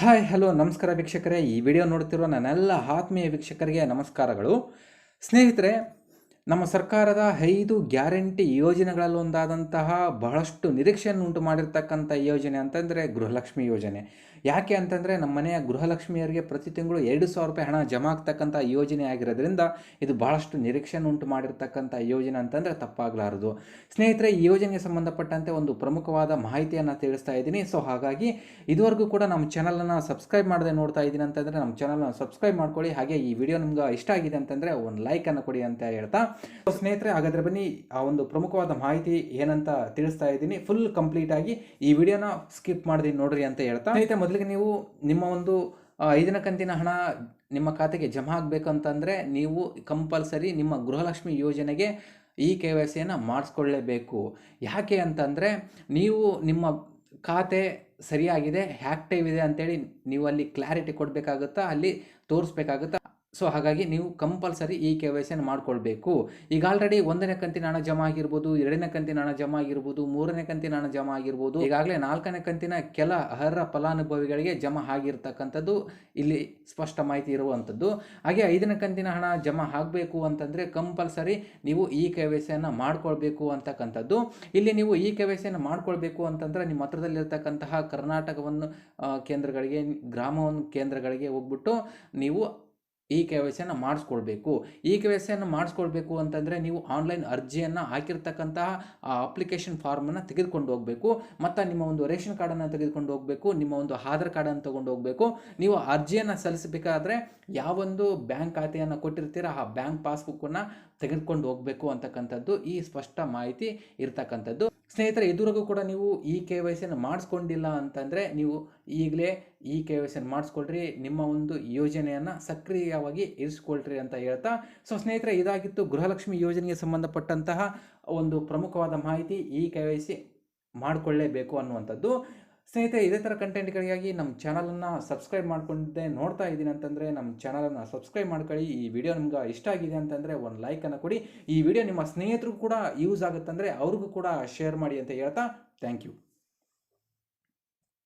Hi hello ನಮಸ್ಕಾರ ವೀಕ್ಷಕರೇ. ಈ ವಿಡಿಯೋ ನೋಡ್ತಿರೋ ನನ್ನೆಲ್ಲ ಆತ್ಮೀಯ ವೀಕ್ಷಕರಿಗೆ ನಮಸ್ಕಾರಗಳು. ಸ್ನೇಹಿತರೆ ನಮ್ಮ ಸರ್ಕಾರದ ಐದು ಗ್ಯಾರಂಟಿ ಯೋಜನೆಗಳಲ್ಲೊಂದಾದಂತಹ ಬಹಳಷ್ಟು ನಿರೀಕ್ಷೆಯನ್ನು ಉಂಟು ಮಾಡಿರ್ತಕ್ಕಂಥ ಯೋಜನೆ ಅಂತಂದರೆ ಗೃಹಲಕ್ಷ್ಮಿ ಯೋಜನೆ. ಯಾಕೆ ಅಂತಂದರೆ ನಮ್ಮ ಮನೆಯ ಗೃಹಲಕ್ಷ್ಮಿಯರಿಗೆ ಪ್ರತಿ ತಿಂಗಳು ಎರಡು ಸಾವಿರ ರೂಪಾಯಿ ಹಣ ಜಮಾ ಆಗ್ತಕ್ಕಂಥ ಯೋಜನೆ ಆಗಿರೋದ್ರಿಂದ ಇದು ಬಹಳಷ್ಟು ನಿರೀಕ್ಷೆಯನ್ನು ಉಂಟು ಮಾಡಿರ್ತಕ್ಕಂಥ ಯೋಜನೆ ಅಂತಂದರೆ ತಪ್ಪಾಗಲಾರದು. ಸ್ನೇಹಿತರೆ, ಈ ಯೋಜನೆಗೆ ಸಂಬಂಧಪಟ್ಟಂತೆ ಒಂದು ಪ್ರಮುಖವಾದ ಮಾಹಿತಿಯನ್ನು ತಿಳಿಸ್ತಾ ಇದ್ದೀನಿ. ಸೊ, ಹಾಗಾಗಿ ಇದುವರೆಗೂ ಕೂಡ ನಮ್ಮ ಚಾನಲನ್ನು ಸಬ್ಸ್ಕ್ರೈಬ್ ಮಾಡದೆ ನೋಡ್ತಾ ಇದ್ದೀನಿ ಅಂತಂದರೆ ನಮ್ಮ ಚಾನಲ್ನ ಸಬ್ಸ್ಕ್ರೈಬ್ ಮಾಡ್ಕೊಳ್ಳಿ. ಹಾಗೆ ಈ ವಿಡಿಯೋ ನಿಮ್ಗೆ ಇಷ್ಟ ಆಗಿದೆ ಅಂತಂದರೆ ಒಂದು ಲೈಕನ್ನು ಕೊಡಿ ಅಂತ ಹೇಳ್ತಾ ಸ್ನೇಹಿತರೆ, ಹಾಗಾದ್ರೆ ಬನ್ನಿ, ಆ ಒಂದು ಪ್ರಮುಖವಾದ ಮಾಹಿತಿ ಏನಂತ ತಿಳಿಸ್ತಾ ಇದ್ದೀನಿ. ಫುಲ್ ಕಂಪ್ಲೀಟ್ ಆಗಿ ಈ ವಿಡಿಯೋನ ಸ್ಕಿಪ್ ಮಾಡಿದೀನಿ ನೋಡ್ರಿ ಅಂತ ಹೇಳ್ತಾ. ಸ್ನೇಹಿತರೆ, ಮೊದಲಿಗೆ ನೀವು ನಿಮ್ಮ ಒಂದು ಐದಿನ ಕಂತಿನ ಹಣ ನಿಮ್ಮ ಖಾತೆಗೆ ಜಮಾ ಆಗಬೇಕು ಅಂತಂದರೆ ನೀವು ಕಂಪಲ್ಸರಿ ನಿಮ್ಮ ಗೃಹಲಕ್ಷ್ಮಿ ಯೋಜನೆಗೆ ಈ ಕೆ ವೈ ಸಿಯನ್ನು ಮಾಡಿಸ್ಕೊಳ್ಳೇಬೇಕು. ಯಾಕೆ ಅಂತಂದರೆ, ನೀವು ನಿಮ್ಮ ಖಾತೆ ಸರಿಯಾಗಿದೆ ಆ್ಯಕ್ಟಿವ್ ಇದೆ ಅಂತೇಳಿ ನೀವು ಅಲ್ಲಿ ಕ್ಲಾರಿಟಿ ಕೊಡಬೇಕಾಗುತ್ತಾ, ಅಲ್ಲಿ ತೋರಿಸ್ಬೇಕಾಗುತ್ತಾ ಸೊ ಹಾಗಾಗಿ ನೀವು ಕಂಪಲ್ಸರಿ ಈ ಕೆ ವೈ ಸಿಯನ್ನು ಮಾಡ್ಕೊಳ್ಬೇಕು. ಈಗ ಆಲ್ರೆಡಿ ಒಂದನೇ ಕಂತಿನ ಹಣ ಜಮಾ ಆಗಿರ್ಬೋದು, ಎರಡನೇ ಕಂತಿನ ಹಣ ಜಮಾ ಆಗಿರ್ಬೋದು, ಮೂರನೇ ಕಂತಿನ ಹಣ ಜಮಾ ಆಗಿರ್ಬೋದು, ಈಗಾಗಲೇ ನಾಲ್ಕನೇ ಕಂತಿನ ಕೆಲ ಅರ್ಹ ಫಲಾನುಭವಿಗಳಿಗೆ ಜಮಾ ಆಗಿರ್ತಕ್ಕಂಥದ್ದು ಇಲ್ಲಿ ಸ್ಪಷ್ಟ ಮಾಹಿತಿ ಇರುವಂಥದ್ದು. ಹಾಗೆ ಐದನೇ ಕಂತಿನ ಹಣ ಜಮಾ ಆಗಬೇಕು ಅಂತಂದರೆ ಕಂಪಲ್ಸರಿ ನೀವು ಈ ಕೆ ವೈ ಸಿಯನ್ನು ಮಾಡ್ಕೊಳ್ಬೇಕು ಅಂತಕ್ಕಂಥದ್ದು. ಇಲ್ಲಿ ನೀವು ಈ ಕೆ ವೈ ಸಿಯನ್ನು ಮಾಡ್ಕೊಳ್ಬೇಕು ಅಂತಂದರೆ ನಿಮ್ಮ ಹತ್ರದಲ್ಲಿರ್ತಕ್ಕಂತಹ ಕರ್ನಾಟಕವನ್ನು ಕೇಂದ್ರಗಳಿಗೆ, ಗ್ರಾಮವನ್ನು ಕೇಂದ್ರಗಳಿಗೆ ಹೋಗ್ಬಿಟ್ಟು ನೀವು ಈ ಕೆ ವೈ ಸಿಯನ್ನು ಮಾಡಿಸ್ಕೊಳ್ಬೇಕು ಈ ಕೆ ವೈ ಸಿಯನ್ನು ಮಾಡಿಸ್ಕೊಳ್ಬೇಕು ಅಂತಂದರೆ ನೀವು ಆನ್ಲೈನ್ ಅರ್ಜಿಯನ್ನು ಹಾಕಿರ್ತಕ್ಕಂತಹ ಆ ಅಪ್ಲಿಕೇಶನ್ ಫಾರ್ಮನ್ನು ತೆಗೆದುಕೊಂಡು ಹೋಗಬೇಕು. ಮತ್ತು ನಿಮ್ಮ ಒಂದು ರೇಷನ್ ಕಾರ್ಡನ್ನು ತೆಗೆದುಕೊಂಡು ಹೋಗಬೇಕು, ನಿಮ್ಮ ಒಂದು ಆಧಾರ್ ಕಾರ್ಡನ್ನು ತೊಗೊಂಡು ಹೋಗಬೇಕು. ನೀವು ಅರ್ಜಿಯನ್ನು ಸಲ್ಲಿಸಬೇಕಾದ್ರೆ ಯಾವೊಂದು ಬ್ಯಾಂಕ್ ಖಾತೆಯನ್ನು ಕೊಟ್ಟಿರ್ತೀರ ಆ ಬ್ಯಾಂಕ್ ಪಾಸ್ಬುಕ್ಕನ್ನು ತೆಗೆದುಕೊಂಡು ಹೋಗಬೇಕು ಅಂತಕ್ಕಂಥದ್ದು ಈ ಸ್ಪಷ್ಟ ಮಾಹಿತಿ ಇರ್ತಕ್ಕಂಥದ್ದು. ಸ್ನೇಹಿತರೆ ಇದುವರೆಗೂ ಕೂಡ ನೀವು ಈ ಕೆ ವೈ ಸಿಯನ್ನು ಮಾಡಿಸ್ಕೊಂಡಿಲ್ಲ ಅಂತಂದರೆ ನೀವು ಈಗಲೇ ಈ ಕೆ ವೈ ಸಿಯನ್ನು ಮಾಡಿಸ್ಕೊಳ್ರಿ, ನಿಮ್ಮ ಒಂದು ಯೋಜನೆಯನ್ನು ಸಕ್ರಿಯವಾಗಿ ಇರಿಸ್ಕೊಳ್ರಿ ಅಂತ ಹೇಳ್ತಾ. ಸೊ ಸ್ನೇಹಿತರೆ, ಇದಾಗಿತ್ತು ಗೃಹಲಕ್ಷ್ಮಿ ಯೋಜನೆಗೆ ಸಂಬಂಧಪಟ್ಟಂತಹ ಒಂದು ಪ್ರಮುಖವಾದ ಮಾಹಿತಿ ಈ ಕೆ ವೈ ಸಿ ಮಾಡಿಕೊಳ್ಳೇಬೇಕು ಅನ್ನುವಂಥದ್ದು. ಸ್ನೇಹಿತರೆ, ಇದೇ ಥರ ಕಂಟೆಂಟ್ಗಳಿಗಾಗಿ ನಮ್ಮ ಚಾನಲನ್ನು ಸಬ್ಸ್ಕ್ರೈಬ್ ಮಾಡ್ಕೊಂಡಿದ್ದೆ ನೋಡ್ತಾ ಇದ್ದೀನಿ ಅಂತಂದರೆ ನಮ್ಮ ಚಾನಲನ್ನು ಸಬ್ಸ್ಕ್ರೈಬ್ ಮಾಡ್ಕೊಳ್ಳಿ. ಈ ವಿಡಿಯೋ ನಿಮ್ಗೆ ಇಷ್ಟ ಆಗಿದೆ ಅಂತಂದರೆ, ಒಂದು ಲೈಕನ್ನು ಕೊಡಿ. ಈ ವಿಡಿಯೋ ನಿಮ್ಮ ಸ್ನೇಹಿತರಿಗೂ ಕೂಡ ಯೂಸ್ ಆಗುತ್ತಂದರೆ, ಅವ್ರಿಗೂ ಕೂಡ ಶೇರ್ ಮಾಡಿ ಅಂತ ಹೇಳ್ತಾ ಥ್ಯಾಂಕ್ ಯು